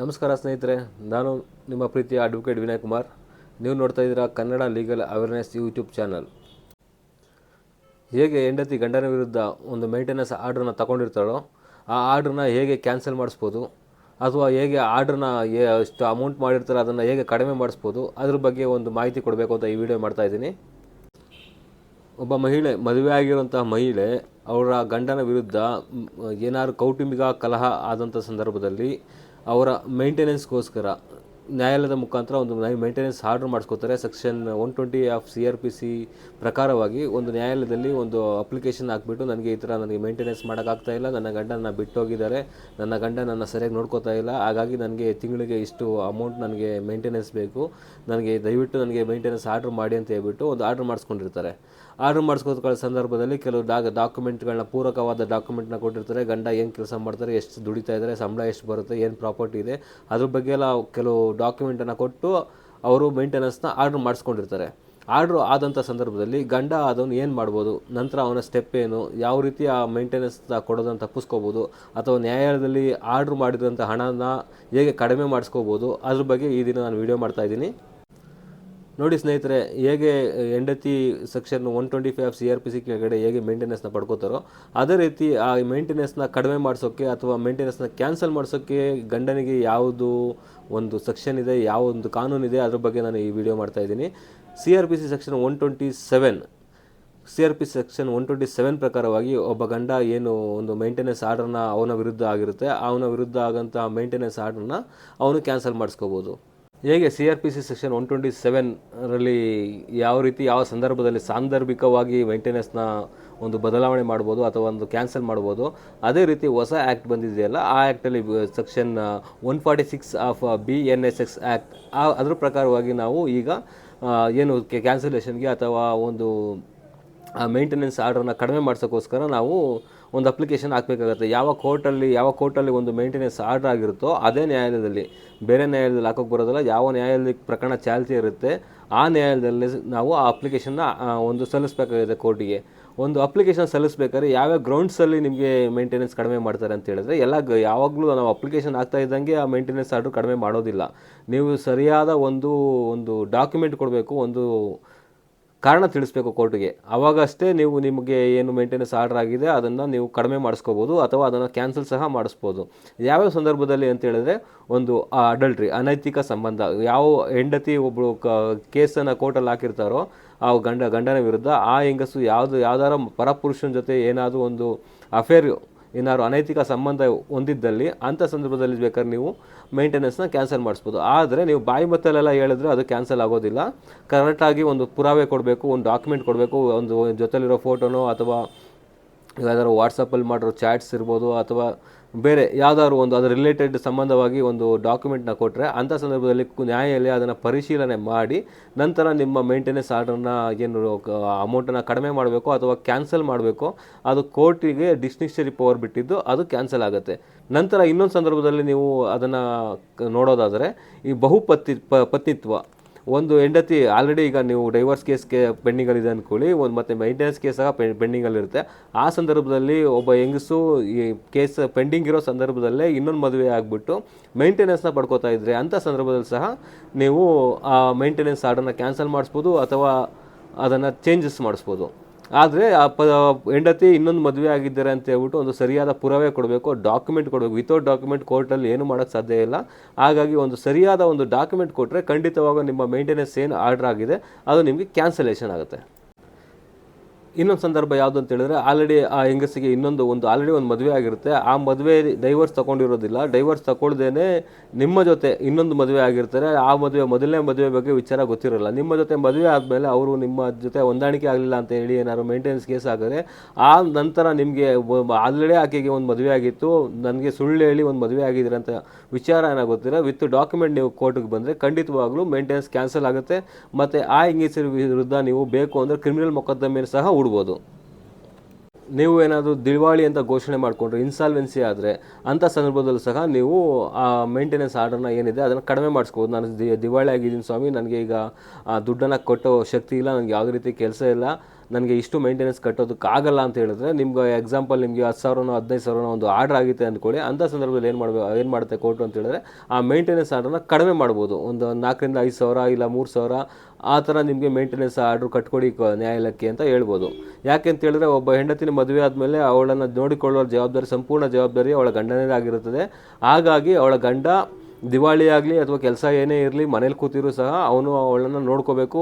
ನಮಸ್ಕಾರ ಸ್ನೇಹಿತರೆ, ನಾನು ನಿಮ್ಮ ಪ್ರೀತಿಯ ಅಡ್ವೊಕೇಟ್ ವಿನಯ್ ಕುಮಾರ್. ನೀವು ನೋಡ್ತಾ ಇದ್ದೀರಾ Kannada legal awareness YouTube channel ಹೇಗೆ ಹೆಂಡತಿ ಗಂಡನ ವಿರುದ್ಧ ಒಂದು ಮೇಂಟೆನೆನ್ಸ್ ಆರ್ಡ್ರನ್ನ ತಗೊಂಡಿರ್ತಾಳೋ, ಆ ಆರ್ಡ್ರನ್ನ ಹೇಗೆ ಕ್ಯಾನ್ಸಲ್ ಮಾಡಿಸ್ಬೋದು, ಅಥವಾ ಹೇಗೆ ಆರ್ಡ್ರನ್ನ ಎಷ್ಟು ಅಮೌಂಟ್ ಮಾಡಿರ್ತಾರೋ ಅದನ್ನು ಹೇಗೆ ಕಡಿಮೆ ಮಾಡಿಸ್ಬೋದು, ಅದ್ರ ಬಗ್ಗೆ ಒಂದು ಮಾಹಿತಿ ಕೊಡಬೇಕು ಅಂತ ಈ ವಿಡಿಯೋ ಮಾಡ್ತಾ ಇದ್ದೀನಿ. ಒಬ್ಬ ಮಹಿಳೆ, ಮದುವೆ ಆಗಿರುವಂತಹ ಮಹಿಳೆ, ಅವರ ಗಂಡನ ವಿರುದ್ಧ ಏನಾದ್ರು ಕೌಟುಂಬಿಕ ಕಲಹ ಆದಂಥ ಸಂದರ್ಭದಲ್ಲಿ ಅವರ ಮೇಂಟೆನೆನ್ಸ್ಗೋಸ್ಕರ ನ್ಯಾಯಾಲಯದ ಮುಖಾಂತರ ಒಂದು maintenance order ಮಾಡಿಸ್ಕೋತಾರೆ. Section one twenty of C R P C ಪ್ರಕಾರವಾಗಿ ಒಂದು ನ್ಯಾಯಾಲಯದಲ್ಲಿ ಒಂದು ಅಪ್ಲಿಕೇಶನ್ ಹಾಕ್ಬಿಟ್ಟು ನನಗೆ ಈ ಥರ ನನಗೆ ಮೇಂಟೆನೆನ್ಸ್ ಮಾಡೋಕ್ಕಾಗ್ತಾ ಇಲ್ಲ, ನನ್ನ ಗಂಡನ ಬಿಟ್ಟೋಗಿದ್ದಾರೆ, ನನ್ನ ಗಂಡ ನನ್ನ ಸರಿಯಾಗಿ ನೋಡ್ಕೋತಾ ಇಲ್ಲ, ಹಾಗಾಗಿ ನನಗೆ ತಿಂಗಳಿಗೆ ಇಷ್ಟು ಅಮೌಂಟ್ ನನಗೆ ಮೇಂಟೆನೆನ್ಸ್ ಬೇಕು, ನನಗೆ ದಯವಿಟ್ಟು ನನಗೆ ಮೇಂಟೆನೆನ್ಸ್ ಆರ್ಡ್ರ್ ಮಾಡಿ ಅಂತ ಹೇಳ್ಬಿಟ್ಟು ಒಂದು ಆರ್ಡ್ರ್ ಮಾಡಿಸ್ಕೊಂಡಿರ್ತಾರೆ. ಆರ್ಡ್ರ್ ಮಾಡಿಸ್ಕೋತ ಸಂದರ್ಭದಲ್ಲಿ ಕೆಲವು ಡಾಕ್ ಡಾಕ್ಯುಮೆಂಟ್ಗಳನ್ನ ಪೂರಕವಾದ ಡಾಕ್ಯುಮೆಂಟ್ನ ಕೊಟ್ಟಿರ್ತಾರೆ, ಗಂಡ ಏನು ಕೆಲಸ ಮಾಡ್ತಾರೆ, ಎಷ್ಟು ದುಡಿತಾ ಇದ್ದಾರೆ ಸಂಬಳ ಎಷ್ಟು ಬರುತ್ತೆ, ಏನು ಪ್ರಾಪರ್ಟಿ ಇದೆ, ಅದ್ರ ಬಗ್ಗೆ ಎಲ್ಲ ಕೆಲವು ಡಾಕ್ಯುಮೆಂಟನ್ನು ಕೊಟ್ಟು ಅವರು ಮೇಂಟೆನೆನ್ಸ್ನ ಆರ್ಡ್ರ್ ಮಾಡಿಸ್ಕೊಂಡಿರ್ತಾರೆ. ಆರ್ಡ್ರ್ ಆದಂಥ ಸಂದರ್ಭದಲ್ಲಿ ಗಂಡ ಅದನ್ನು ಏನು ಮಾಡ್ಬೋದು, ನಂತರ ಅವನ ಸ್ಟೆಪ್ ಏನು, ಯಾವ ರೀತಿ ಆ ಮೇಂಟೆನೆನ್ಸ್ ಕೊಡೋದನ್ನು ತಪ್ಪಿಸ್ಕೋಬೋದು, ಅಥವಾ ನ್ಯಾಯಾಲಯದಲ್ಲಿ ಆರ್ಡ್ರ್ ಮಾಡಿದಂಥ ಹಣನ ಹೇಗೆ ಕಡಿಮೆ ಮಾಡಿಸ್ಕೋಬೋದು, ಅದ್ರ ಬಗ್ಗೆ ಈ ದಿನ ನಾನು ವೀಡಿಯೋ ಮಾಡ್ತಾ ಇದ್ದೀನಿ. ನೋಡಿ ಸ್ನೇಹಿತರೆ, ಹೇಗೆ ಹೆಂಡತಿ section one twenty five C R P C ಕೆಳಗಡೆ ಹೇಗೆ ಮೇಂಟೆನೆನ್ಸ್ನ ಪಡ್ಕೋತಾರೋ, ಅದೇ ರೀತಿ ಆ ಮೇಂಟೆನೆನ್ಸ್ನ ಕಡಿಮೆ ಮಾಡಿಸೋಕ್ಕೆ ಅಥವಾ ಮೇಂಟೆನೆನ್ಸ್ನ ಕ್ಯಾನ್ಸಲ್ ಮಾಡಿಸೋಕ್ಕೆ ಗಂಡನಿಗೆ ಯಾವುದು ಒಂದು ಸೆಕ್ಷನ್ ಇದೆ ಯಾವ ಒಂದು ಕಾನೂನು ಇದೆ, ಅದ್ರ ಬಗ್ಗೆ ನಾನು ಈ ವಿಡಿಯೋ ಮಾಡ್ತಾ ಇದ್ದೀನಿ. C R P C section one twenty seven C R P section one twenty seven ಪ್ರಕಾರವಾಗಿ ಒಬ್ಬ ಗಂಡ ಏನು ಒಂದು ಮೇಂಟೆನೆನ್ಸ್ ಆರ್ಡರ್ನ ಅವನ ವಿರುದ್ಧ ಆಗಿರುತ್ತೆ, ಅವನ ವಿರುದ್ಧ ಆಗಂಥ ಮೇಂಟೆನೆನ್ಸ್ ಆರ್ಡರ್ನ ಅವನು ಕ್ಯಾನ್ಸಲ್ ಮಾಡಿಸ್ಕೋಬೋದು. ಹೇಗೆ C R P C section one twenty ಸೆವೆನ್ರಲ್ಲಿ ಯಾವ ರೀತಿ, ಯಾವ ಸಂದರ್ಭದಲ್ಲಿ ಸಾಂದರ್ಭಿಕವಾಗಿ ಮೇಂಟೆನೆನ್ಸ್ನ ಒಂದು ಬದಲಾವಣೆ ಮಾಡ್ಬೋದು ಅಥವಾ ಒಂದು ಕ್ಯಾನ್ಸಲ್ ಮಾಡ್ಬೋದು, ಅದೇ ರೀತಿ ಹೊಸ ಆ್ಯಕ್ಟ್ ಬಂದಿದೆಯಲ್ಲ, ಆ ಆ್ಯಕ್ಟಲ್ಲಿ section one forty six of B N S X act ಆ, ಅದ್ರ ಪ್ರಕಾರವಾಗಿ ನಾವು ಈಗ ಏನು ಕ್ಯಾನ್ಸಲೇಷನ್ಗೆ ಅಥವಾ ಒಂದು, ಆ ಮೇಂಟೆನೆನ್ಸ್ ಆರ್ಡ್ರನ್ನ ಕಡಿಮೆ ಮಾಡ್ಸೋಕ್ಕೋಸ್ಕರ ನಾವು ಒಂದು ಅಪ್ಲಿಕೇಶನ್ ಹಾಕಬೇಕಾಗತ್ತೆ. ಯಾವ ಕೋರ್ಟಲ್ಲಿ ಯಾವ ಕೋರ್ಟಲ್ಲಿ ಒಂದು ಮೇಂಟೆನೆನ್ಸ್ ಆರ್ಡರ್ ಆಗಿರುತ್ತೋ ಅದೇ ನ್ಯಾಯಾಲಯದಲ್ಲಿ. ಬೇರೆ ನ್ಯಾಯಾಲಯದಲ್ಲಿ ಹಾಕೋಕ್ಕೆ ಬರೋದಿಲ್ಲ. ಯಾವ ನ್ಯಾಯಾಲಯಕ್ಕೆ ಪ್ರಕರಣ ಚಾಲ್ತಿ ಇರುತ್ತೆ, ಆ ನ್ಯಾಯಾಲಯದಲ್ಲಿ ನಾವು ಆ ಅಪ್ಲಿಕೇಶನ್ನ ಒಂದು ಸಲ್ಲಿಸಬೇಕಾಗಿದೆ ಕೋರ್ಟಿಗೆ. ಒಂದು ಅಪ್ಲಿಕೇಶನ್ ಸಲ್ಲಿಸಬೇಕಾದ್ರೆ ಯಾವ್ಯಾವ ಗ್ರೌಂಡ್ಸಲ್ಲಿ ನಿಮಗೆ ಮೇಂಟೆನೆನ್ಸ್ ಕಡಿಮೆ ಮಾಡ್ತಾರೆ ಅಂತ ಹೇಳಿದ್ರೆ, ಎಲ್ಲ ಯಾವಾಗಲೂ ನಾವು ಅಪ್ಲಿಕೇಶನ್ ಆಗ್ತಾ ಇದ್ದಂಗೆ ಆ ಮೇಂಟೆನೆನ್ಸ್ ಆರ್ಡರ್ ಕಡಿಮೆ ಮಾಡೋದಿಲ್ಲ. ನೀವು ಸರಿಯಾದ ಒಂದು ಒಂದು ಡಾಕ್ಯುಮೆಂಟ್ ಕೊಡಬೇಕು, ಒಂದು ಕಾರಣ ತಿಳಿಸ್ಬೇಕು ಕೋರ್ಟ್ಗೆ. ಅವಾಗಷ್ಟೇ ನೀವು ನಿಮಗೆ ಏನು ಮೇಂಟೆನೆನ್ಸ್ ಆರ್ಡರ್ ಆಗಿದೆ ಅದನ್ನು ನೀವು ಕಡಿಮೆ ಮಾಡಿಸ್ಕೋಬೋದು ಅಥವಾ ಅದನ್ನು ಕ್ಯಾನ್ಸಲ್ ಸಹ ಮಾಡಿಸ್ಬೋದು. ಯಾವ್ಯಾವ ಸಂದರ್ಭದಲ್ಲಿ ಅಂತ ಹೇಳಿದ್ರೆ ಒಂದು ಅಡಲ್ಟ್ರಿ, ಅನೈತಿಕ ಸಂಬಂಧ, ಯಾವ ಹೆಂಡತಿ ಒಬ್ಬಳು ಕ ಕೇಸನ್ನು ಕೋರ್ಟಲ್ಲಿ ಹಾಕಿರ್ತಾರೋ ಆ ಗಂಡ, ಗಂಡನ ವಿರುದ್ಧ ಆ ಹೆಂಗಸು ಯಾವುದು, ಯಾವ್ದಾರ ಪರಪುರುಷನ ಜೊತೆ ಏನಾದರೂ ಒಂದು ಅಫೇರ್ ಏನಾದ್ರು ಅನೈತಿಕ ಸಂಬಂಧ ಹೊಂದಿದ್ದಲ್ಲಿ ಅಂಥ ಸಂದರ್ಭದಲ್ಲಿ ಬೇಕಾದ್ರೆ ನೀವು ಮೇಂಟೆನೆನ್ಸ್ನ ಕ್ಯಾನ್ಸಲ್ ಮಾಡಿಸ್ಬೋದು. ಆದರೆ ನೀವು ಬಾಯಿ ಮತ್ತಲ್ಲೆಲ್ಲ ಹೇಳಿದ್ರೆ ಅದು ಕ್ಯಾನ್ಸಲ್ ಆಗೋದಿಲ್ಲ. ಕರೆಕ್ಟಾಗಿ ಒಂದು ಪುರಾವೆ ಕೊಡಬೇಕು, ಒಂದು ಡಾಕ್ಯುಮೆಂಟ್ ಕೊಡಬೇಕು, ಒಂದು ಜೊತೆಲಿರೋ ಫೋಟೋನೋ ಅಥವಾ ಯಾವ್ದಾದ್ರು ವಾಟ್ಸಪ್ಪಲ್ಲಿ ಮಾಡಿರೋ ಚಾಟ್ಸ್ ಇರ್ಬೋದು ಅಥವಾ ಬೇರೆ ಯಾವ್ದಾದ್ರು ಒಂದು ಅದರ ರಿಲೇಟೆಡ್ ಸಂಬಂಧವಾಗಿ ಒಂದು ಡಾಕ್ಯುಮೆಂಟ್ನ ಕೊಟ್ಟರೆ ಅಂಥ ಸಂದರ್ಭದಲ್ಲಿ ನ್ಯಾಯಾಲಯ ಅದನ್ನು ಪರಿಶೀಲನೆ ಮಾಡಿ ನಂತರ ನಿಮ್ಮ ಮೇಂಟೆನೆನ್ಸ್ ಆರ್ಡರ್ನ ಏನು ಅಮೌಂಟನ್ನು ಕಡಿಮೆ ಮಾಡಬೇಕು ಅಥವಾ ಕ್ಯಾನ್ಸಲ್ ಮಾಡಬೇಕು ಅದು ಕೋರ್ಟಿಗೆ ಡಿಸ್ನಿಷರಿ ಪವರ್ ಬಿಟ್ಟಿದ್ದು ಅದು ಕ್ಯಾನ್ಸಲ್ ಆಗುತ್ತೆ. ನಂತರ ಇನ್ನೊಂದು ಸಂದರ್ಭದಲ್ಲಿ ನೀವು ಅದನ್ನು ನೋಡೋದಾದರೆ ಈ ಬಹುಪತಿ ಪ ಪತ್ನಿತ್ವ. ಒಂದು ಹೆಂಡತಿ ಆಲ್ರೆಡಿ ಈಗ ನೀವು ಡೈವರ್ಸ್ ಕೇಸ್ಗೆ ಪೆಂಡಿಂಗಲ್ಲಿದೆ ಅಂದ್ಕೊಳ್ಳಿ ಒಂದು ಮತ್ತೆ ಮೈಂಟೆನೆನ್ಸ್ ಕೇಸ್ ಸಹ ಪೆಂಡಿಂಗಲ್ಲಿರುತ್ತೆ ಆ ಸಂದರ್ಭದಲ್ಲಿ ಒಬ್ಬ ಹೆಂಗಸು ಈ ಕೇಸ್ ಪೆಂಡಿಂಗ್ ಇರೋ ಸಂದರ್ಭದಲ್ಲೇ ಇನ್ನೊಂದು ಮದುವೆ ಆಗಿಬಿಟ್ಟು ಮೈಂಟೆನೆನ್ಸ್ನ ಪಡ್ಕೋತಾ ಇದ್ದರೆ ಅಂಥ ಸಂದರ್ಭದಲ್ಲಿ ಸಹ ನೀವು ಆ ಮೈಂಟೆನೆನ್ಸ್ ಆರ್ಡರ್ನ ಕ್ಯಾನ್ಸಲ್ ಮಾಡಿಸ್ಬೋದು ಅಥವಾ ಅದನ್ನು ಚೇಂಜಸ್ ಮಾಡಿಸ್ಬೋದು. ಆದರೆ ಆ ಪ ಹೆಂಡತಿ ಇನ್ನೊಂದು ಮದುವೆ ಆಗಿದ್ದಾರೆ ಅಂತ ಹೇಳ್ಬಿಟ್ಟು ಒಂದು ಸರಿಯಾದ ಪುರಾವೆ ಕೊಡಬೇಕು ಡಾಕ್ಯುಮೆಂಟ್ ಕೊಡಬೇಕು. ವಿತೌಟ್ ಡಾಕ್ಯುಮೆಂಟ್ ಕೋರ್ಟಲ್ಲಿ ಏನು ಮಾಡೋಕ್ಕೆ ಸಾಧ್ಯ ಇಲ್ಲ. ಹಾಗಾಗಿ ಒಂದು ಸರಿಯಾದ ಒಂದು ಡಾಕ್ಯುಮೆಂಟ್ ಕೊಟ್ಟರೆ ಖಂಡಿತವಾಗ ನಿಮ್ಮ ಮೇಂಟೆನೆನ್ಸ್ ಏನು ಆರ್ಡರ್ ಆಗಿದೆ, ಅದು ನಿಮಗೆ ಕ್ಯಾನ್ಸಲೇಷನ್ ಆಗುತ್ತೆ. ಇನ್ನೊಂದು ಸಂದರ್ಭ ಯಾವುದು ಅಂತ ಹೇಳಿದ್ರೆ ಆಲ್ರೆಡಿ ಆ ಹೆಂಗಸಿಗೆ ಇನ್ನೊಂದು ಒಂದು ಆಲ್ರೆಡಿ ಒಂದು ಮದುವೆ ಆಗಿರುತ್ತೆ. ಆ ಮದುವೆ ಡೈವರ್ಸ್ ತಗೊಂಡಿರೋದಿಲ್ಲ. ಡೈವರ್ಸ್ ತಗೊಳ್ದೇನೆ ನಿಮ್ಮ ಜೊತೆ ಇನ್ನೊಂದು ಮದುವೆ ಆಗಿರ್ತಾರೆ. ಆ ಮದುವೆ, ಮೊದಲನೇ ಮದುವೆ ಬಗ್ಗೆ ವಿಚಾರ ಗೊತ್ತಿರಲ್ಲ. ನಿಮ್ಮ ಜೊತೆ ಮದುವೆ ಆದಮೇಲೆ ಅವರು ನಿಮ್ಮ ಜೊತೆ ಹೊಂದಾಣಿಕೆ ಆಗಲಿಲ್ಲ ಅಂತ ಹೇಳಿ ಏನಾದ್ರು ಮೇಂಟೆನೆನ್ಸ್ ಕೇಸ್ ಆದರೆ ಆ ನಂತರ ನಿಮಗೆ ಆಲ್ರೆಡಿ ಆಕೆಗೆ ಒಂದು ಮದುವೆ ಆಗಿತ್ತು. ನನಗೆ ಸುಳ್ಳು ಹೇಳಿ ಒಂದು ಮದುವೆ ಆಗಿದ್ರೆ ಅಂತ ವಿಚಾರ ಏನಾಗುತ್ತಿರ ವಿತ್ ಡಾಕ್ಯುಮೆಂಟ್ ನೀವು ಕೋರ್ಟಿಗೆ ಬಂದರೆ ಖಂಡಿತವಾಗ್ಲೂ ಮೇಂಟೆನೆನ್ಸ್ ಕ್ಯಾನ್ಸಲ್ ಆಗುತ್ತೆ. ಮತ್ತು ಆ ಹೆಂಗಸರ ವಿರುದ್ಧ ನೀವು ಬೇಕು ಅಂದರೆ ಕ್ರಿಮಿನಲ್ ಮೊಕದ್ದಮೆ ಸಹ ಹೂಡ್ಬೋದು ನೀವು ಏನಾದರೂ ದಿವಾಳಿ ಅಂತ ಘೋಷಣೆ ಮಾಡಿಕೊಂಡ್ರೆ ಇನ್ಸಾಲ್ವೆನ್ಸಿ ಆದರೆ ಅಂಥ ಸಂದರ್ಭದಲ್ಲೂ ಸಹ ನೀವು ಆ ಮೇಂಟೆನೆನ್ಸ್ ಆರ್ಡರ್ನ ಏನಿದೆ ಅದನ್ನು ಕಡಿಮೆ ಮಾಡಿಸ್ಬೋದು. ನಾನು ದಿವಾಳಿ ಆಗಿದ್ದೀನಿ ಸ್ವಾಮಿ. ನನಗೆ ಈಗ ಆ ದುಡ್ಡನ್ನು ಕೊಟ್ಟೋ ಶಕ್ತಿ ಇಲ್ಲ. ನನಗೆ ಯಾವುದೇ ರೀತಿ ಕೆಲಸ ಇಲ್ಲ. ನನಗೆ ಇಷ್ಟು ಮೇಂಟೆನೆನ್ಸ್ ಕಟ್ಟೋದಕ್ಕಾಗಲ್ಲ ಅಂತ ಹೇಳಿದ್ರೆ ನಿಮ್ಗೆ ಎಕ್ಸಾಂಪಲ್ ನಿಮಗೆ ಹತ್ತು ಸಾವಿರನೋ, ಹದಿನೈದು ಸಾವಿರನೋ ಒಂದು ಆರ್ಡರ್ ಆಗಿದೆ ಅಂದ್ಕೊಳ್ಳಿ ಅಂಥ ಸಂದರ್ಭದಲ್ಲಿ ಏನು ಮಾಡಬೇಕು ಏನು ಮಾಡುತ್ತೆ ಕೋರ್ಟು ಅಂತ ಹೇಳಿದ್ರೆ ಆ ಮೇಂಟೆನೆನ್ಸ್ ಆರ್ಡರ್ನ ಕಡಿಮೆ ಮಾಡ್ಬೋದು. ಒಂದು ನಾಲ್ಕರಿಂದ ಐದು ಸಾವಿರ ಇಲ್ಲ ಮೂರು ಸಾವಿರ, ಆ ಥರ ನಿಮಗೆ ಮೇಂಟೆನೆನ್ಸ್ ಆರ್ಡ್ರ್ ಕಟ್ಕೊಡಿ ನ್ಯಾಯಾಲಯಕ್ಕೆ ಅಂತ ಹೇಳ್ಬೋದು. ಯಾಕೆ ಅಂತ ಹೇಳಿದ್ರೆ ಒಬ್ಬ ಹೆಂಡತಿನ ಮದುವೆ ಆದಮೇಲೆ ಅವಳನ್ನು ನೋಡಿಕೊಳ್ಳೋ ಜವಾಬ್ದಾರಿ, ಸಂಪೂರ್ಣ ಜವಾಬ್ದಾರಿ ಅವಳ ಗಂಡನೇ ಆಗಿರುತ್ತದೆ. ಹಾಗಾಗಿ ಅವಳ ಗಂಡ ದಿವಾಳಿ ಆಗಲಿ ಅಥವಾ ಕೆಲಸ ಏನೇ ಇರಲಿ ಮನೇಲಿ ಕೂತಿರೂ ಸಹ ಅವನು ಅವಳನ್ನು ನೋಡ್ಕೋಬೇಕು.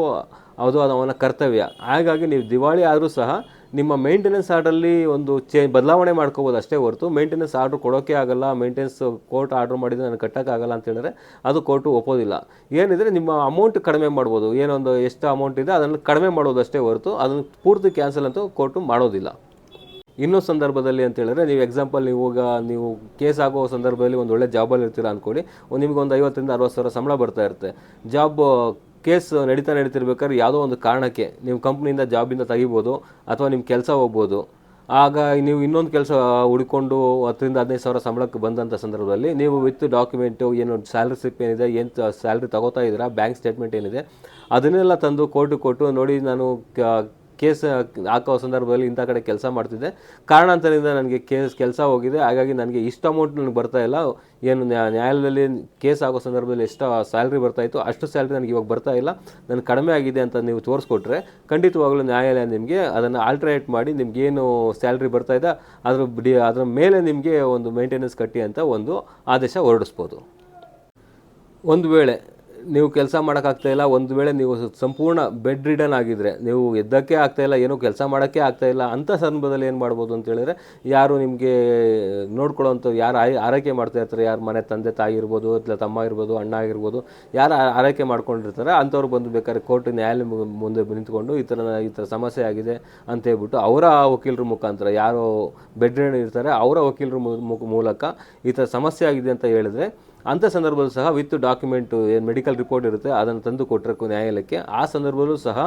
ಅದು ಅದು ಅವನ ಕರ್ತವ್ಯ. ಹಾಗಾಗಿ ನೀವು ದಿವಾಳಿ ಆದರೂ ಸಹ ನಿಮ್ಮ ಮೇಂಟೆನೆನ್ಸ್ ಆರ್ಡ್ರಲ್ಲಿ ಒಂದು ಚೇ, ಬದಲಾವಣೆ ಮಾಡ್ಕೋಬೋದು ಅಷ್ಟೇ ಹೊರತು ಮೇಂಟೆನೆನ್ಸ್ ಆರ್ಡ್ರ್ ಕೊಡೋಕ್ಕೆ ಆಗಲ್ಲ ಮೇಂಟೆನೆನ್ಸ್ ಕೋರ್ಟ್ ಆರ್ಡ್ರ್ ಮಾಡಿದರೆ ನಾನು ಕಟ್ಟೋಕ್ಕಾಗಲ್ಲ ಅಂತ ಹೇಳಿದ್ರೆ ಅದು ಕೋರ್ಟು ಒಪ್ಪೋದಿಲ್ಲ. ಏನಿದ್ರೆ ನಿಮ್ಮ ಅಮೌಂಟ್ ಕಡಿಮೆ ಮಾಡ್ಬೋದು. ಏನೊಂದು ಎಷ್ಟು ಅಮೌಂಟ್ ಇದೆ ಅದನ್ನು ಕಡಿಮೆ ಮಾಡೋದು ಅಷ್ಟೇ ಹೊರತು ಅದನ್ನು ಪೂರ್ತಿ ಕ್ಯಾನ್ಸಲ್ ಅಂತೂ ಕೋರ್ಟು ಮಾಡೋದಿಲ್ಲ. ಇನ್ನೊಂದು ಸಂದರ್ಭದಲ್ಲಿ ಅಂತ ಹೇಳಿದ್ರೆ ನೀವು ಎಕ್ಸಾಂಪಲ್ ನೀವು ಈಗ ನೀವು ಕೇಸ್ ಆಗೋ ಸಂದರ್ಭದಲ್ಲಿ ಒಂದು ಒಳ್ಳೆ ಜಾಬಲ್ಲಿ ಇರ್ತೀರಾ ಅಂದ್ಕೊಳ್ಳಿ ನಿಮ್ಗೆ ಒಂದು ಐವತ್ತರಿಂದ ಅರವತ್ತು ಸಾವಿರ ಸಂಬಳ ಬರ್ತಾ ಇರುತ್ತೆ. ಜಾಬ್ ಕೇಸ್ ನಡೀತಾ ನಡೀತಿರ್ಬೇಕಾದ್ರೆ ಯಾವುದೋ ಒಂದು ಕಾರಣಕ್ಕೆ ನೀವು ಕಂಪ್ನಿಯಿಂದ ಜಾಬಿಂದ ತೆಗಿಬೋದು ಅಥವಾ ನಿಮ್ಮ ಕೆಲಸ ಹೋಗ್ಬೋದು. ಆಗ ನೀವು ಇನ್ನೊಂದು ಕೆಲಸ ಹುಡ್ಕೊಂಡು ಹತ್ತರಿಂದ ಹದಿನೈದು ಸಾವಿರ ಸಂಬಳಕ್ಕೆ ಬಂದಂಥ ಸಂದರ್ಭದಲ್ಲಿ ನೀವು ವಿತ್ ಡಾಕ್ಯುಮೆಂಟು ಏನು ಸ್ಯಾಲ್ರಿ ಸ್ಲಿಪ್ ಏನಿದೆ, ಏನು ಸ್ಯಾಲ್ರಿ ತಗೋತಾ ಇದ್ದೀರಾ, ಬ್ಯಾಂಕ್ ಸ್ಟೇಟ್ಮೆಂಟ್ ಏನಿದೆ, ಅದನ್ನೆಲ್ಲ ತಂದು ಕೋರ್ಟಿಗೆ ಕೊಟ್ಟು ನೋಡಿ ನಾನು ಕೇಸ್ ಹಾಕೋ ಸಂದರ್ಭದಲ್ಲಿ ಇಂಥ ಕಡೆ ಕೆಲಸ ಮಾಡ್ತಿದ್ದೆ. ಕಾರಣಾಂತರದಿಂದ ನನಗೆ ಕೇಸ್ ಕೆಲಸ ಹೋಗಿದೆ. ಹಾಗಾಗಿ ನನಗೆ ಇಷ್ಟು ಅಮೌಂಟ್ ನನಗೆ ಬರ್ತಾ ಇಲ್ಲ. ಏನು ನ್ಯಾ- ನ್ಯಾಯಾಲಯದಲ್ಲಿ ಕೇಸ್ ಆಗೋ ಸಂದರ್ಭದಲ್ಲಿ ಎಷ್ಟು ಸ್ಯಾಲ್ರಿ ಬರ್ತಾ ಇತ್ತು, ಅಷ್ಟು ಸ್ಯಾಲ್ರಿ ನನಗೆ ಇವಾಗ ಬರ್ತಾ ಇಲ್ಲ. ನನಗೆ ಕಡಿಮೆ ಆಗಿದೆ ಅಂತ ನೀವು ತೋರಿಸ್ಕೊಟ್ರೆ ಖಂಡಿತವಾಗಲೂ ನ್ಯಾಯಾಲಯ ನಿಮಗೆ ಅದನ್ನು ಆಲ್ಟ್ರೇಟ್ ಮಾಡಿ ನಿಮ್ಗೆ ಏನು ಸ್ಯಾಲ್ರಿ ಬರ್ತಾ ಇದೆ, ಅದ್ರ ಡಿ ಅದರ ಮೇಲೆ ನಿಮಗೆ ಒಂದು ಮೇಂಟೆನೆನ್ಸ್ ಕಟ್ಟಿ ಅಂತ ಒಂದು ಆದೇಶ ಹೊರಡಿಸ್ಬೋದು. ಒಂದು ವೇಳೆ ನೀವು ಕೆಲಸ ಮಾಡೋಕ್ಕಾಗ್ತಾ ಇಲ್ಲ, ಒಂದು ವೇಳೆ ನೀವು ಸಂಪೂರ್ಣ ಬೆಡ್ ರಿಡನ್ ಆಗಿದ್ರೆ, ನೀವು ಎದ್ದಕ್ಕೆ ಆಗ್ತಾ ಇಲ್ಲ, ಏನೂ ಕೆಲಸ ಮಾಡೋಕ್ಕೆ ಆಗ್ತಾ ಇಲ್ಲ ಅಂಥ ಸಂದರ್ಭದಲ್ಲಿ ಏನು ಮಾಡ್ಬೋದು ಅಂತ ಹೇಳಿದ್ರೆ, ಯಾರು ನಿಮಗೆ ನೋಡ್ಕೊಳ್ಳೋಂಥ ಯಾರು ಆಯ್ ಆರೈಕೆ ಮಾಡ್ತಾ ಇರ್ತಾರೆ, ಯಾರು ಮನೆ ತಂದೆ ತಾಯಿ ಇರ್ಬೋದು, ಇಲ್ಲ ತಮ್ಮ ಇರ್ಬೋದು, ಅಣ್ಣ ಆಗಿರ್ಬೋದು ಯಾರು ಆರೈಕೆ ಮಾಡ್ಕೊಂಡಿರ್ತಾರೆ, ಅಂಥವ್ರು ಬಂದು ಬೇಕಾದ್ರೆ ಕೋರ್ಟ್ ನ್ಯಾಯಾಲಯ ಮುಂದೆ ನಿಂತ್ಕೊಂಡು ಈ ಥರ ಈ ಥರ ಸಮಸ್ಯೆ ಆಗಿದೆ ಅಂತ ಹೇಳ್ಬಿಟ್ಟು ಅವರ ವಕೀಲರ ಮುಖಾಂತರ, ಯಾರು ಬೆಡ್ ರಿಡನ್ ಇರ್ತಾರೆ, ಅವರ ವಕೀಲರ ಮೂಲಕ ಈ ಥರ ಸಮಸ್ಯೆ ಆಗಿದೆ ಅಂತ ಹೇಳಿದ್ರೆ ಅಂಥ ಸಂದರ್ಭದಲ್ಲೂ ಸಹ ವಿತ್ ಡಾಕ್ಯುಮೆಂಟು ಏನು ಮೆಡಿಕಲ್ ರಿಪೋರ್ಟ್ ಇರುತ್ತೆ, ಅದನ್ನು ತಂದು ಕೊಟ್ಟರೆ ನ್ಯಾಯಾಲಯಕ್ಕೆ. ಆ ಸಂದರ್ಭದಲ್ಲೂ ಸಹ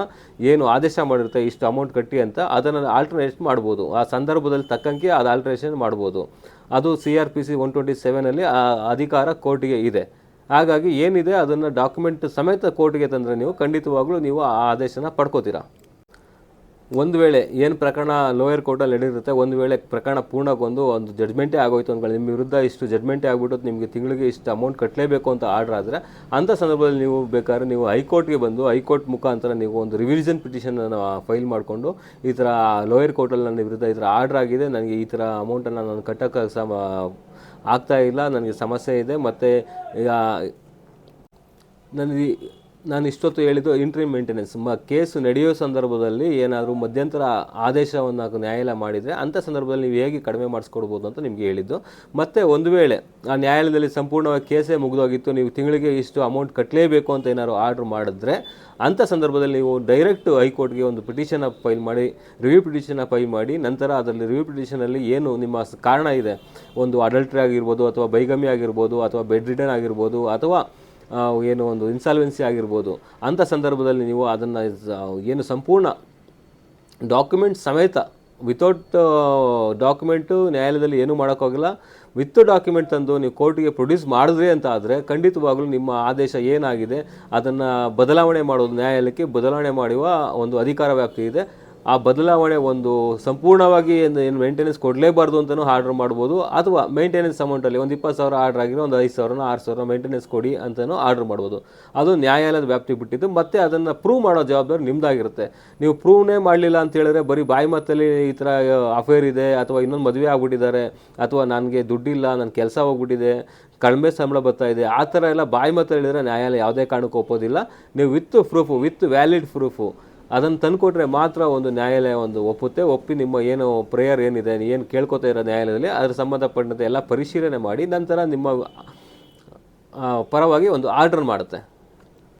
ಏನು ಆದೇಶ ಮಾಡಿರುತ್ತೆ, ಇಷ್ಟು ಅಮೌಂಟ್ ಕಟ್ಟಿ ಅಂತ, ಅದನ್ನು ಆಲ್ಟರ್ನೇಟ್ ಮಾಡ್ಬೋದು. ಆ ಸಂದರ್ಭದಲ್ಲಿ ತಕ್ಕಂಗೆ ಅದು ಆಲ್ಟ್ರೇಷನ್ ಮಾಡ್ಬೋದು. ಅದು C R P C one twenty ಸೆವೆನಲ್ಲಿ ಆ ಅಧಿಕಾರ ಕೋರ್ಟಿಗೆ ಇದೆ. ಹಾಗಾಗಿ ಏನಿದೆ, ಅದನ್ನು ಡಾಕ್ಯುಮೆಂಟ್ ಸಮೇತ ಕೋರ್ಟಿಗೆ ತಂದರೆ ನೀವು ಖಂಡಿತವಾಗಲೂ ನೀವು ಆ ಆದೇಶನ ಪಡ್ಕೋತೀರಾ. ಒಂದು ವೇಳೆ ಏನು ಪ್ರಕರಣ ಲೋಯರ್ ಕೋರ್ಟಲ್ಲಿ ನಡೆದಿರುತ್ತೆ, ಒಂದು ವೇಳೆ ಪ್ರಕರಣ ಪೂರ್ಣಗೊಂಡು ಒಂದು ಜಡ್ಮೆಂಟೇ ಆಗೋಯ್ತು ಅಂದ್ಕೊಳ್ಳಿ. ನಿಮ್ಮ ವಿರುದ್ಧ ಇಷ್ಟು ಜಡ್ಮೆಂಟೇ ಆಗ್ಬಿಟ್ಟು ನಿಮಗೆ ತಿಂಗಳಿಗೆ ಇಷ್ಟು ಅಮೌಂಟ್ ಕಟ್ಟಲೇಬೇಕು ಅಂತ ಆರ್ಡರ್ ಆದರೆ ಅಂಥ ಸಂದರ್ಭದಲ್ಲಿ ನೀವು ಬೇಕಾದ್ರೆ ನೀವು ಹೈಕೋರ್ಟ್ಗೆ ಬಂದು ಹೈಕೋರ್ಟ್ ಮುಖಾಂತರ ನೀವು ಒಂದು ರಿವಿಷನ್ ಪಿಟಿಷನನ್ನು ಫೈಲ್ ಮಾಡಿಕೊಂಡು, ಈ ಥರ ಲೋಯರ್ ಕೋರ್ಟಲ್ಲಿ ನನ್ನ ವಿರುದ್ಧ ಈ ಥರ ಆರ್ಡರ್ ಆಗಿದೆ, ನನಗೆ ಈ ಥರ ಅಮೌಂಟನ್ನು ನಾನು ಕಟ್ಟೋಕ್ಕೆ ಸಮ, ಆಗ್ತಾ ಇಲ್ಲ, ನನಗೆ ಸಮಸ್ಯೆ ಇದೆ, ಮತ್ತು ನನಗೆ ನಾನು ಇಷ್ಟೊತ್ತು ಹೇಳಿದ್ದು ಇಂಟ್ರಿ ಮೇಂಟೆನೆನ್ಸ್ ಮ, ಕೇಸು ನಡೆಯೋ ಸಂದರ್ಭದಲ್ಲಿ ಏನಾದರೂ ಮಧ್ಯಂತರ ಆದೇಶವನ್ನು ನ್ಯಾಯಾಲಯ ಮಾಡಿದರೆ ಅಂಥ ಸಂದರ್ಭದಲ್ಲಿ ನೀವು ಹೇಗೆ ಕಡಿಮೆ ಮಾಡಿಸ್ಕೊಡ್ಬೋದು ಅಂತ ನಿಮಗೆ ಹೇಳಿದ್ದು. ಮತ್ತು ಒಂದು ವೇಳೆ ಆ ನ್ಯಾಯಾಲಯದಲ್ಲಿ ಸಂಪೂರ್ಣವಾಗಿ ಕೇಸೇ ಮುಗಿದೋಗಿತ್ತು, ನೀವು ತಿಂಗಳಿಗೆ ಇಷ್ಟು ಅಮೌಂಟ್ ಕಟ್ಟಲೇಬೇಕು ಅಂತ ಏನಾದ್ರು ಆರ್ಡ್ರ್ ಮಾಡಿದ್ರೆ ಅಂಥ ಸಂದರ್ಭದಲ್ಲಿ ನೀವು ಡೈರೆಕ್ಟ್ ಹೈಕೋರ್ಟ್ಗೆ ಒಂದು ಪಿಟಿಷನ್ ಫೈಲ್ ಮಾಡಿ ರಿವ್ಯೂ ಪಿಟಿಷನ್ ಫೈಲ್ ಮಾಡಿ, ನಂತರ ಅದರಲ್ಲಿ ರಿವ್ಯೂ ಪಿಟಿಷನಲ್ಲಿ ಏನು ನಿಮ್ಮ ಕಾರಣ ಇದೆ? ಒಂದು ಅಡಲ್ಟ್ರಿ ಆಗಿರ್ಬೋದು ಅಥವಾ ಬೈಗಮಿ ಆಗಿರ್ಬೋದು ಅಥವಾ ಬೆಡ್ ರಿಟರ್ನ್ ಆಗಿರ್ಬೋದು ಅಥವಾ ಏನು ಒಂದು ಇನ್ಸಾಲ್ವೆನ್ಸಿ ಆಗಿರ್ಬೋದು. ಅಂಥ ಸಂದರ್ಭದಲ್ಲಿ ನೀವು ಅದನ್ನು ಏನು ಸಂಪೂರ್ಣ ಡಾಕ್ಯುಮೆಂಟ್ ಸಮೇತ ವಿತೌಟ್ ಡಾಕ್ಯುಮೆಂಟು ನ್ಯಾಯಾಲಯದಲ್ಲಿ ಏನೂ ಮಾಡೋಕ್ಕಾಗಿಲ್ಲ ವಿತ್ ಡಾಕ್ಯುಮೆಂಟ್ ತಂದು ನೀವು ಕೋರ್ಟಿಗೆ ಪ್ರೊಡ್ಯೂಸ್ ಮಾಡಿದ್ರಿ ಅಂತ ಆದರೆ, ಖಂಡಿತವಾಗಲೂ ನಿಮ್ಮ ಆದೇಶ ಏನಾಗಿದೆ, ಅದನ್ನು ಬದಲಾವಣೆ ಮಾಡೋದು, ನ್ಯಾಯಾಲಯಕ್ಕೆ ಬದಲಾವಣೆ ಮಾಡುವ ಒಂದು ಅಧಿಕಾರ ವ್ಯಾಪ್ತಿ ಇದೆ. ಆ ಬದಲಾವಣೆ ಒಂದು ಸಂಪೂರ್ಣವಾಗಿ ಏನು ಮೇಂಟೆನೆನ್ಸ್ ಕೊಡಲೇಬಾರ್ದು ಅಂತಲೂ ಆರ್ಡ್ರ್ ಮಾಡ್ಬೋದು, ಅಥವಾ ಮೇಂಟೆನೆನ್ಸ್ ಅಮೌಂಟಲ್ಲಿ ಒಂದು ಇಪ್ಪತ್ತು ಸಾವಿರ ಆರ್ಡ್ರ್ ಆಗಿರೋ ಒಂದು ಐದು ಸಾವಿರನೋ ಆರು ಸಾವಿರ ಮೇಂಟೆನೆನ್ಸ್ ಕೊಡಿ ಅಂತಲೂ ಆರ್ಡ್ರ್ ಮಾಡ್ಬೋದು. ಅದು ನ್ಯಾಯಾಲಯದ ವ್ಯಾಪ್ತಿ ಬಿಟ್ಟಿದ್ದು, ಮತ್ತೆ ಅದನ್ನು ಪ್ರೂವ್ ಮಾಡೋ ಜವಾಬ್ದಾರಿ ನಿಮ್ಮದಾಗಿರುತ್ತೆ ನೀವು ಪ್ರೂವ್ನೇ ಮಾಡಲಿಲ್ಲ ಅಂತ ಹೇಳಿದ್ರೆ ಬರೀ ಬಾಯಿ ಮಾತಲ್ಲಿ ಈ ಥರ ಅಫೇರ್ ಇದೆ, ಅಥವಾ ಇನ್ನೊಂದು ಮದುವೆ ಆಗ್ಬಿಟ್ಟಿದ್ದಾರೆ, ಅಥವಾ ನನಗೆ ದುಡ್ಡಿಲ್ಲ ನನ್ನ ಕೆಲಸ ಹೋಗ್ಬಿಟ್ಟಿದೆ, ಕಡಿಮೆ ಸಂಬಳ ಬರ್ತಾ ಇದೆ, ಆ ಥರ ಎಲ್ಲ ಬಾಯಿ ಮಾತು ಹೇಳಿದರೆ ನ್ಯಾಯಾಲಯ ಯಾವುದೇ ಕಾರಣಕ್ಕೂ ಒಪ್ಪೋದಿಲ್ಲ. ನೀವು with proof with valid proof ಅದನ್ನು ತಂದುಕೊಟ್ರೆ ಮಾತ್ರ ಒಂದು ನ್ಯಾಯಾಲಯ ಒಂದು ಒಪ್ಪುತ್ತೆ. ಒಪ್ಪಿ ನಿಮ್ಮ ಏನು ಪ್ರೇಯರ್ ಏನಿದೆ ಏನು ಕೇಳ್ಕೊತಾ ಇರೋ ನ್ಯಾಯಾಲಯದಲ್ಲಿ ಅದ್ರ ಸಂಬಂಧಪಟ್ಟಂತೆ ಎಲ್ಲ ಪರಿಶೀಲನೆ ಮಾಡಿ, ನಂತರ ನಿಮ್ಮ ಪರವಾಗಿ ಒಂದು ಆರ್ಡರ್ ಮಾಡುತ್ತೆ.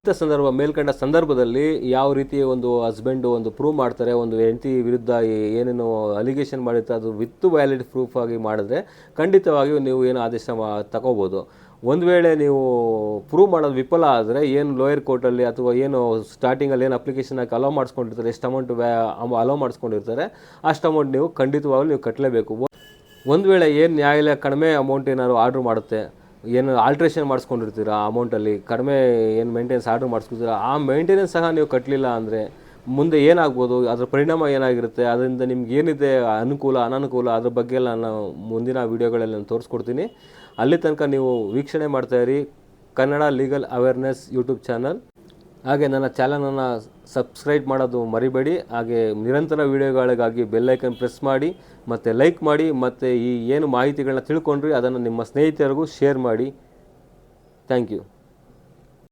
ಇಂಥ ಸಂದರ್ಭ, ಮೇಲ್ಕಂಡ ಸಂದರ್ಭದಲ್ಲಿ ಯಾವ ರೀತಿ ಒಂದು ಹಸ್ಬೆಂಡು ಒಂದು ಪ್ರೂವ್ ಮಾಡ್ತಾರೆ, ಒಂದು ಹೆಂಡತಿ ವಿರುದ್ಧ ಏನೇನು ಅಲಿಗೇಷನ್ ಮಾಡಿರ್ತಾರೆ ಅದು ವಿತ್ ವ್ಯಾಲಿಡ್ ಪ್ರೂಫ್ ಆಗಿ ಮಾಡಿದ್ರೆ ಖಂಡಿತವಾಗಿಯೂ ನೀವು ಏನು ಆದೇಶ ಮಾ- ತಗೋಬೋದು. ಒಂದು ವೇಳೆ ನೀವು ಪ್ರೂವ್ ಮಾಡೋದು ವಿಫಲ ಆದರೆ ಏನು ಲೋಯರ್ ಕೋರ್ಟಲ್ಲಿ ಅಥವಾ ಏನು ಸ್ಟಾರ್ಟಿಂಗಲ್ಲಿ ಏನು ಅಪ್ಲಿಕೇಶನ್ ಹಾಕಿ ಅಲೋ ಮಾಡಿಸ್ಕೊಂಡಿರ್ತಾರೆ, ಎಷ್ಟು ಅಮೌಂಟ್ ವ್ಯಾ ಅಲೋ ಮಾಡಿಸ್ಕೊಂಡಿರ್ತಾರೆ, ಅಷ್ಟು ಅಮೌಂಟ್ ನೀವು ಖಂಡಿತವಾಗಲೂ ನೀವು ಕಟ್ಟಲೇಬೇಕು ಒಂದು ವೇಳೆ ಏನು ನ್ಯಾಯಾಲಯ ಕಡಿಮೆ ಅಮೌಂಟ್ ಏನಾದ್ರು ಆರ್ಡ್ರ್ ಮಾಡುತ್ತೆ, ಏನು ಆಲ್ಟ್ರೇಷನ್ ಮಾಡಿಸ್ಕೊಂಡಿರ್ತೀರ ಆ ಅಮೌಂಟಲ್ಲಿ ಕಡಿಮೆ ಏನು ಮೇಂಟೆನೆನ್ಸ್ ಆರ್ಡ್ರ್ ಮಾಡಿಸ್ಕೊತೀರ ಆ ಮೇಂಟೆನೆನ್ಸ್ ಸಹ ನೀವು ಕಟ್ಟಲಿಲ್ಲ ಅಂದರೆ ಮುಂದೆ ಏನಾಗ್ಬೋದು, ಅದರ ಪರಿಣಾಮ ಏನಾಗಿರುತ್ತೆ, ಅದರಿಂದ ನಿಮ್ಗೆ ಏನಿದೆ ಅನುಕೂಲ, ಅನಾನುಕೂಲ, ಅದ್ರ ಬಗ್ಗೆ ಎಲ್ಲ ನಾನು ಮುಂದಿನ ವೀಡಿಯೋಗಳಲ್ಲಿ ನಾನು ತೋರಿಸ್ಕೊಡ್ತೀನಿ. ಅಲ್ಲಿ ತನಕ ನೀವು ವೀಕ್ಷಣೆ ಮಾಡ್ತಾಯಿರಿ Kannada legal awareness YouTube channel. ಹಾಗೆ ನನ್ನ ಚಾನಲನ್ನು ಸಬ್ಸ್ಕ್ರೈಬ್ ಮಾಡೋದು ಮರಿಬೇಡಿ. ಹಾಗೆ ನಿರಂತರ ವೀಡಿಯೋಗಳಿಗಾಗಿ ಬೆಲ್ಲೈಕನ್ ಪ್ರೆಸ್ ಮಾಡಿ, ಮತ್ತು ಲೈಕ್ ಮಾಡಿ, ಮತ್ತು ಈ ಏನು ಮಾಹಿತಿಗಳನ್ನ ತಿಳ್ಕೊಂಡ್ರಿ, ಅದನ್ನು ನಿಮ್ಮ ಸ್ನೇಹಿತರಿಗೂ ಶೇರ್ ಮಾಡಿ. Thank you.